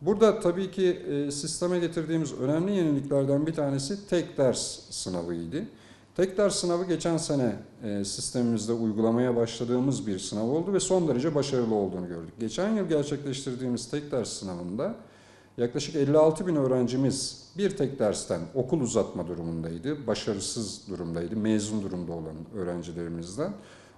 Burada tabii ki e, sisteme getirdiğimiz önemli yeniliklerden bir tanesi tek ders sınavıydı. Tek ders sınavı geçen sene e, sistemimizde uygulamaya başladığımız bir sınav oldu ve son derece başarılı olduğunu gördük. Geçen yıl gerçekleştirdiğimiz tek ders sınavında yaklaşık 56 bin öğrencimiz bir tek dersten okul uzatma durumundaydı, başarısız durumdaydı, mezun durumda olan öğrencilerimizden.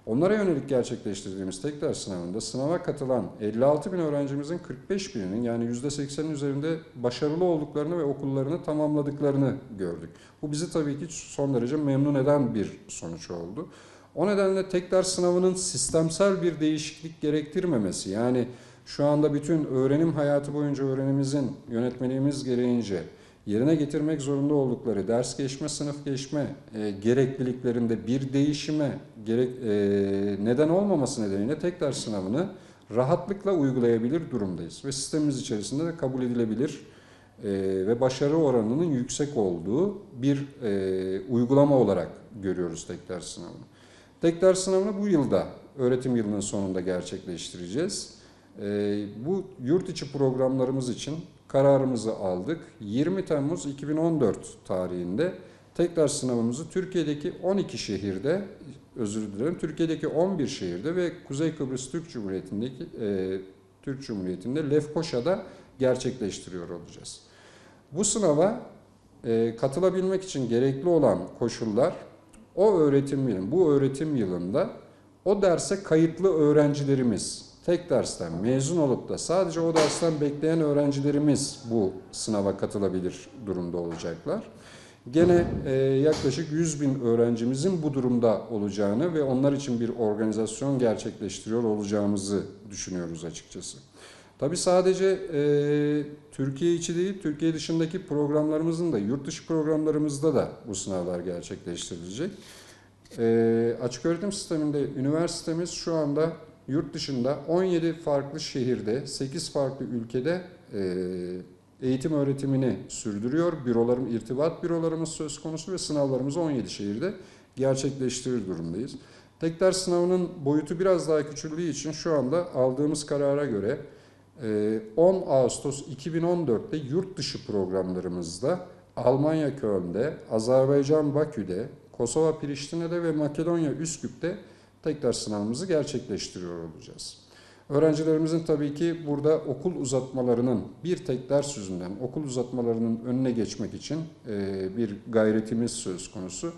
Onlara yönelik gerçekleştirdiğimiz tek ders sınavında sınava katılan 56 bin öğrencimizin 45 bininin yani %80'in üzerinde başarılı olduklarını ve okullarını tamamladıklarını gördük. Bu bizi tabii ki son derece memnun eden bir sonuç oldu. O nedenle tek ders sınavının sistemsel bir değişiklik gerektirmemesi yani şu anda bütün öğrenim hayatı boyunca öğrenimizin yönetmeliğimiz gereğince yerine getirmek zorunda oldukları ders geçme, sınıf geçme e, gerekliliklerinde bir değişime gerek, e, neden olmaması nedeniyle tek ders sınavını rahatlıkla uygulayabilir durumdayız. Ve sistemimiz içerisinde de kabul edilebilir e, ve başarı oranının yüksek olduğu bir e, uygulama olarak görüyoruz tek ders sınavını. Tek ders sınavını bu yılda, öğretim yılının sonunda gerçekleştireceğiz. E, bu yurt içi programlarımız için kararımızı aldık. 20 Temmuz 2014 tarihinde tek ders sınavımızı Türkiye'deki 12 şehirde, özür dilerim, Türkiye'deki 11 şehirde ve Kuzey Kıbrıs Türk Cumhuriyeti'ndeki e, Türk Cumhuriyeti'nde Lefkoşa'da gerçekleştiriyor olacağız. Bu sınava e, katılabilmek için gerekli olan koşullar o öğretim yılın, bu öğretim yılında o derse kayıtlı öğrencilerimiz tek dersten mezun olup da sadece o dersten bekleyen öğrencilerimiz bu sınava katılabilir durumda olacaklar. Gene e, yaklaşık 100 bin öğrencimizin bu durumda olacağını ve onlar için bir organizasyon gerçekleştiriyor olacağımızı düşünüyoruz açıkçası. Tabi sadece e, Türkiye içi değil, Türkiye dışındaki programlarımızın da, yurt dışı programlarımızda da bu sınavlar gerçekleştirilecek. E, açık öğretim sisteminde üniversitemiz şu anda yurt dışında 17 farklı şehirde, 8 farklı ülkede e, eğitim öğretimini sürdürüyor. Bürolarım, irtibat bürolarımız söz konusu ve sınavlarımızı 17 şehirde gerçekleştirir durumdayız. Tek ders sınavının boyutu biraz daha küçüldüğü için şu anda aldığımız karara göre e, 10 Ağustos 2014'te yurt dışı programlarımızda Almanya Köln'de, Azerbaycan Bakü'de, Kosova Priştine'de ve Makedonya Üsküp'te tek ders sınavımızı gerçekleştiriyor olacağız. Öğrencilerimizin tabii ki burada okul uzatmalarının bir tek ders yüzünden okul uzatmalarının önüne geçmek için bir gayretimiz söz konusu.